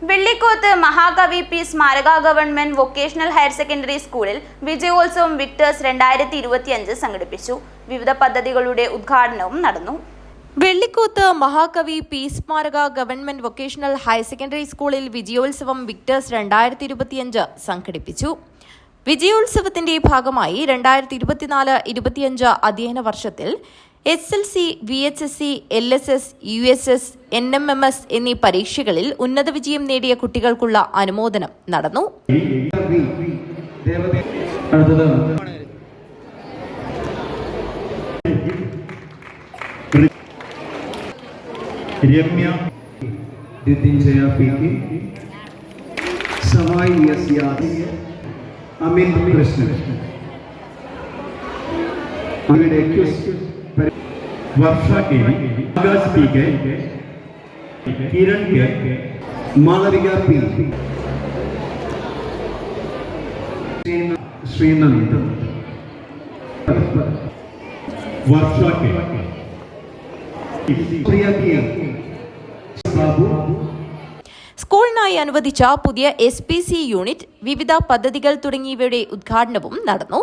വെള്ളിക്കോത്ത് മഹാകവി പി സ്മാരക government vocational higher secondary സ്കൂളിൽ വിജയോത്സവം വിക്ടേഴ്സ് രണ്ടായിരത്തി ഇരുപത്തിയഞ്ച് സംഘടിപ്പിച്ചു. വിവിധ പദ്ധതികളുടെ ഉദ്ഘാടനവും നടന്നു. വെള്ളിക്കോത്ത് മഹാകവി പി സ്മാരക ഗവൺമെന്റ് വൊക്കേഷണൽ ഹയർ സെക്കൻഡറി സ്കൂളിൽ വിജയോത്സവം വിക്ടേഴ്സ് രണ്ടായിരത്തി ഇരുപത്തിയഞ്ച് സംഘടിപ്പിച്ചു. വിജയോത്സവത്തിന്റെ ഭാഗമായി രണ്ടായിരത്തി ഇരുപത്തിനാല് ഇരുപത്തിയഞ്ച് അധ്യയന വർഷത്തിൽ S L C V H S C L S S U S S N M M S എന്നീ പരീക്ഷകളിൽ ഉന്നത വിജയം നേടിയ കുട്ടികൾക്കുള്ള അനുമോദനം നടന്നു. അമിത് കൃഷ്ണൻ. അവരുടെ वर्षा के अगस्त पी के किरण के मालविका पी। श्रीनंद। वर्षा के प्रिया की। സ്കൂളിനായി അനുവദിച്ച പുതിയ എസ് പി സി യൂണിറ്റ് വിവിധ പദ്ധതികൾ തുടങ്ങിയവയുടെ ഉദ്ഘാടനവും നടന്നു.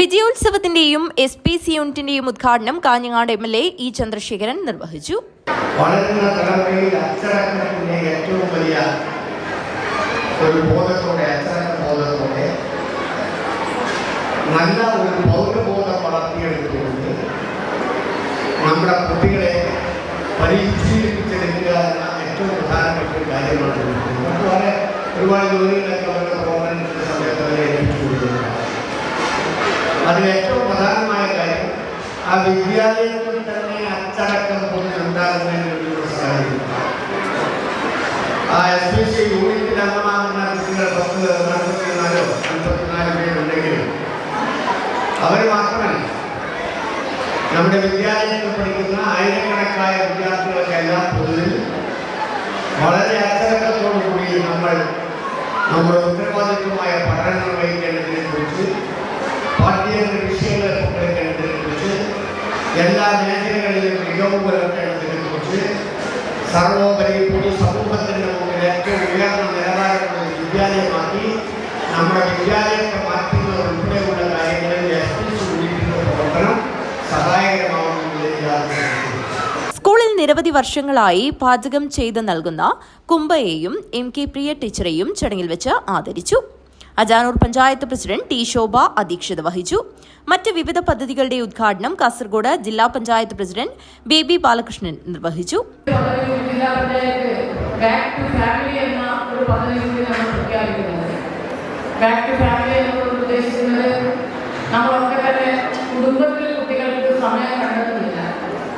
വിജയോത്സവത്തിന്റെയും എസ് പി സി യൂണിറ്റിന്റെയും ഉദ്ഘാടനം Kanhangad M L A E Chandrasekharan നിർവഹിച്ചു. നല്ല ഒരു പൗരബോധം വളർത്തിയെടുത്തുകൊണ്ട് നമ്മുടെ കുട്ടികളെ പരിശീലിപ്പിച്ചെടുക്കുക എന്ന ഏറ്റവും പ്രധാനപ്പെട്ട ഒരു കാര്യമാണ് മറ്റു വളരെ ഒരുപാട് ജോലികളൊക്കെ അവരുടെ ഗവൺമെന്റിന്റെ സമയത്ത് അവരെ അതിൽ ഏറ്റവും പ്രധാനമായ കാര്യം ആ വിദ്യാലയത്തിൽ തന്നെ അച്ചടക്കം പൊതുണ്ടാകുന്നതിന് വേണ്ടിയുള്ള സഹായിക്കും ആ എസ് പി സി യൂണിറ്റിൽ അംഗമാകുന്ന കുട്ടികൾ പത്ത് അൻപത്തിനാല് പേരുണ്ടെങ്കിലും അവർ മാത്രമല്ല നമ്മുടെ വിദ്യാലയത്തിൽ പഠിക്കുന്ന ആയിരക്കണക്കായ വിദ്യാർത്ഥികൾക്കെല്ലാം പൊതുവിൽ വളരെ അച്ചടക്കത്തോടു കൂടി നമ്മൾ നമ്മുടെ ഉത്തരവാദിത്വമായ പഠനം നിർവഹിക്കേണ്ടതിനെ കുറിച്ച് പാഠ്യേതര വിഷയങ്ങളെ പങ്കെടുക്കേണ്ടതിനെ കുറിച്ച് എല്ലാ മേഖലകളിലും മികവ് പുലർത്തേണ്ടതിനെ കുറിച്ച് സർവോപരി പൊതു സമൂഹത്തിൻ്റെ മുമ്പിൽ ഏറ്റവും ഉയർന്ന നിലവാരമുള്ള ഒരു വിദ്യാലയമാക്കി നമ്മുടെ വിദ്യാലയത്തെ മാറ്റുന്നത് ഉൾപ്പെടെയുള്ള നിരവധി വർഷങ്ങളായി പാചകം ചെയ്ത് നൽകുന്ന കുംബയെയും എം കെ പ്രിയ ടീച്ചറെയും ചടങ്ങിൽ വെച്ച് ആദരിച്ചു. അജാനൂർ പഞ്ചായത്ത് പ്രസിഡന്റ് ടി ശോഭ അധ്യക്ഷത വഹിച്ചു. മറ്റ് വിവിധ പദ്ധതികളുടെ ഉദ്ഘാടനം കാസർഗോഡ് ജില്ലാ പഞ്ചായത്ത് പ്രസിഡന്റ് ബേബി ബാലകൃഷ്ണൻ നിർവഹിച്ചു. നമ്മളൊക്കെ തന്നെ കുടുംബത്തിൽ കുട്ടികൾക്ക് സമയം കണ്ടെത്തുന്നില്ല.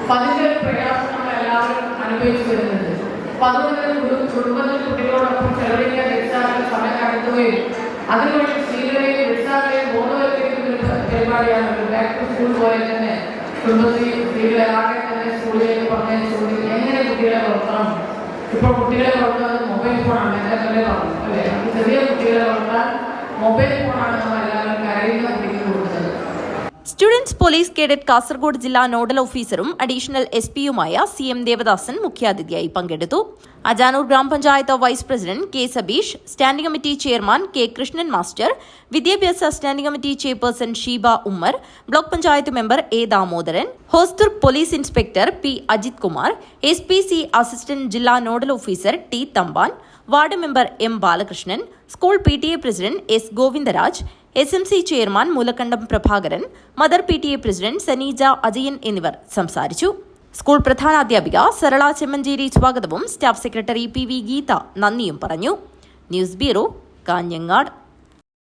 പതിനൊരു പ്രയാസം എല്ലാവരും അനുഭവിച്ചു വരുന്നുണ്ട് അപ്പൊ അതുകൊണ്ട് തന്നെ കുടു- കുടുംബത്തിൽ കുട്ടികളോടൊപ്പം ചെലവഴിക്കാൻ രക്ഷിതാക്കൾ സമയം കണ്ടെത്തുകയും അതിനുവേണ്ടി സ്ത്രീകളെയും രക്ഷിതാക്കളെയും ബോധവൽക്കരിക്കുന്ന ഒരു പരിപാടിയാണ് ബാക്ക് ടു സ്കൂൾ പോലെ തന്നെ കുടുംബശ്രീ സ്ത്രീകളെ ആകെ തന്നെ സ്കൂളിലേക്ക് പറഞ്ഞുകൊണ്ട് എങ്ങനെ കുട്ടികളെ വളർത്തണം? ഇപ്പോൾ കുട്ടികളെ വളർത്തുന്നത് മൊബൈൽ ഫോണാണ് എന്റെ തന്നെ പറഞ്ഞു അല്ലേ? ചെറിയ കുട്ടികളെ വളർത്താൻ മൊബൈൽ ഫോണാണ് നമ്മൾ എല്ലാവരും കരയുന്ന കുട്ടിക്ക് കൊടുക്കുന്നത്. സ്റ്റുഡൻസ് പോലീസ് കേഡറ്റ് കാസർഗോഡ് ജില്ലാ നോഡൽ ഓഫീസറും അഡീഷണൽ എസ് പിയുമായ സി എം ദേവദാസൻ മുഖ്യാതിഥിയായി പങ്കെടുത്തു. Ajanur grama panchayat vice president K Sabeesh standing committee chairman K Krishnan master വിദ്യാഭ്യാസ standing committee chairperson Sheeba Ummer block panchayat member A Damodaran Hosdurg police inspector P Ajith Kumar S P C assistant ജില്ലാ nodal officer T Thampan ward member M Balakrishnan school P T A president S Govindaraj S M C chairman Moolakkandam Prabhakaran mother P T A president Saneeja Ajayan എന്നിവർ സംസാരിച്ചു. School പ്രധാനാധ്യാപിക സരള ചെമ്മഞ്ചേരി സ്വാഗതവും staff secretary P V Geetha നന്ദിയും പറഞ്ഞു. News bureau Kanhangad.